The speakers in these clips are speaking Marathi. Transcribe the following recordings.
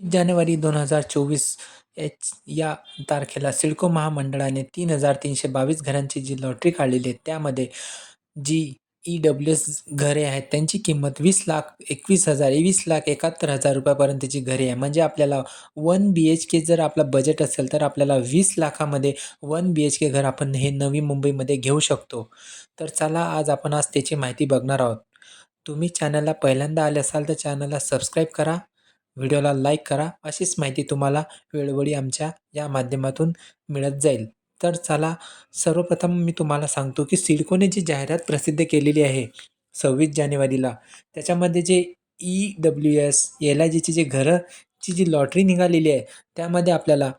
जानेवारी दोन हजार चोवीस एच या तारखेला सिडको महामंडळाने तीन हजार तीनशे बावीस घरांची जी लॉटरी काढलेली आहे त्यामध्ये जी ई डब्ल्यू एस घरे आहेत त्यांची किंमत वीस लाख एकवीस हजार वीस लाख एकाहत्तर हजार रुपयापर्यंतची घरे आहे. म्हणजे आपल्याला वन बी एच के जर आपला बजेट असेल तर आपल्याला वीस लाखामध्ये वन बी एच के घर आपण हे नवी मुंबईमध्ये घेऊ शकतो. तर चला आज आपण आज त्याची माहिती बघणार आहोत. तुम्ही चॅनलला पहिल्यांदा आले असाल तर चॅनलला सबस्क्राईब करा. व्हिडिओला लाईक करा. अशीच माहिती तुम्हाला वेळोवेळी आमच्या या माध्यमातून मिळत जाईल. तर चला सर्वप्रथम मी तुम्हाला सांगतो की सिडकोने जी जाहिरात प्रसिद्ध केलेली आहे सव्वीस जानेवारीला त्याच्यामध्ये जे E W S L I जीची जे घरंची जी लॉटरी निघालेली आहे त्यामध्ये आपल्याला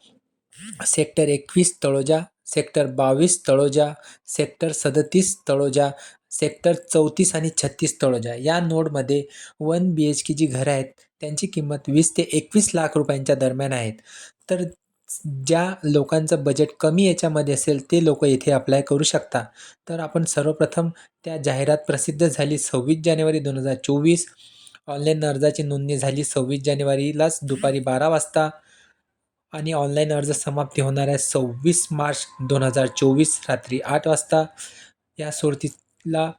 सेक्टर एकवीस तळोजा सेक्टर बावीस तळोजा सेक्टर सदतीस तळोजा सेक्टर चौतीस आणि छत्तीस तळोजा. या नोडमध्ये वन बी एच के जी घरं आहेत त्यांची किंमत वीस ते एकवीस लाख रुपयांच्या दरम्यान आहेत. तर ज्या लोकांचं बजेट कमी याच्यामध्ये असेल ते लोक येथे अप्लाय करू शकता. तर आपण सर्वप्रथम त्या जाहिरात प्रसिद्ध झाली सव्वीस जानेवारी दोन हजार चोवीस. ऑनलाईन अर्जाची नोंदणी झाली सव्वीस जानेवारीलाच दुपारी बारा वाजता. आणि ऑनलाईन अर्ज समाप्ती होणार आहे सव्वीस मार्च दोन हजार चोवीस रात्री आठ वाजता. या ला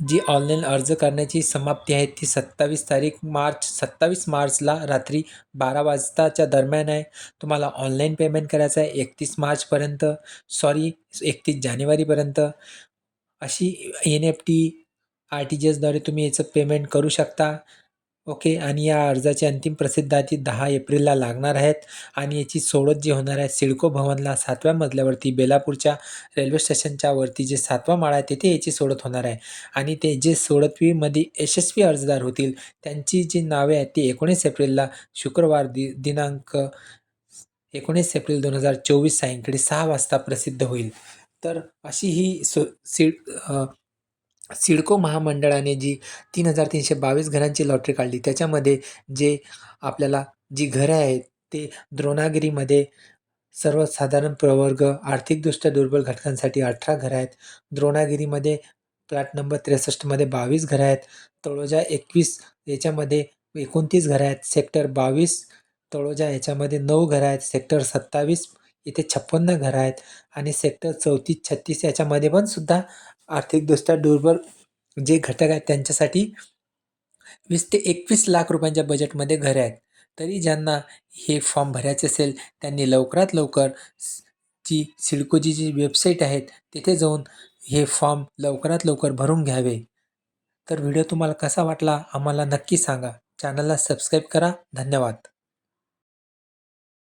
जी ऑनलाईन अर्ज करण्याची समाप्ती आहे ती सत्तावीस तारीख मार्च सत्तावीस मार्चला रात्री बारा वाजताच्या दरम्यान आहे. तुम्हाला ऑनलाईन पेमेंट करायचं आहे एकतीस मार्चपर्यंत सॉरी एकतीस जानेवारीपर्यंत अशी N F T R T G एसद्वारे तुम्ही याचं पेमेंट करू शकता. ओके आणि या अर्जाची अंतिम प्रसिद्धाती दहा एप्रिलला लागणार आहेत. आणि याची सोडत जी होणार आहे सिडको भवनला सातव्या मजल्यावरती बेलापूरच्या रेल्वे स्टेशनच्या वरती जे सातवा माळा आहे तिथे याची सोडत होणार आहे. आणि ते जे सोडतवीमध्ये यशस्वी अर्जदार होतील त्यांची जी नावे आहेत ती एकोणीस एप्रिलला शुक्रवार दि दिनांक एकोणीस एप्रिल दोन हजार चोवीस सायंकाळी सहा वाजता प्रसिद्ध होईल. तर अशी ही सो सिड सिडको महामंडळाने जी तीन हजार तीनशे बावीस घरांची लॉटरी काढली त्याच्यामध्ये जे आपल्याला जी घरं आहेत ते द्रोणागिरीमध्ये सर्वसाधारण प्रवर्ग आर्थिकदृष्ट्या दुर्बल घटकांसाठी अठरा घरं आहेत. द्रोणागिरीमध्ये प्लॅट नंबर त्रेसष्टमध्ये बावीस घरं आहेत. तळोजा एकवीस याच्यामध्ये एकोणतीस घरं आहेत. सेक्टर बावीस तळोजा याच्यामध्ये नऊ घरं आहेत. सेक्टर सत्तावीस इथे छप्पन्न घरं आहेत. आणि सेक्टर चौतीस छत्तीस याच्यामध्ये पण सुद्धा आर्थिकदृष्ट्या दुर्बल जे घटक आहेत त्यांच्यासाठी वीस ते एकवीस लाख रुपयांच्या बजेटमध्ये घरे आहेत. तरी ज्यांना हे फॉर्म भरायचे असेल त्यांनी लवकरात लवकर जी सिडकोची जी वेबसाईट आहेत तिथे जाऊन हे फॉर्म लवकरात लवकर भरून घ्यावे. तर व्हिडिओ तुम्हाला कसा वाटला आम्हाला नक्की सांगा. चॅनलला सबस्क्राईब करा. धन्यवाद.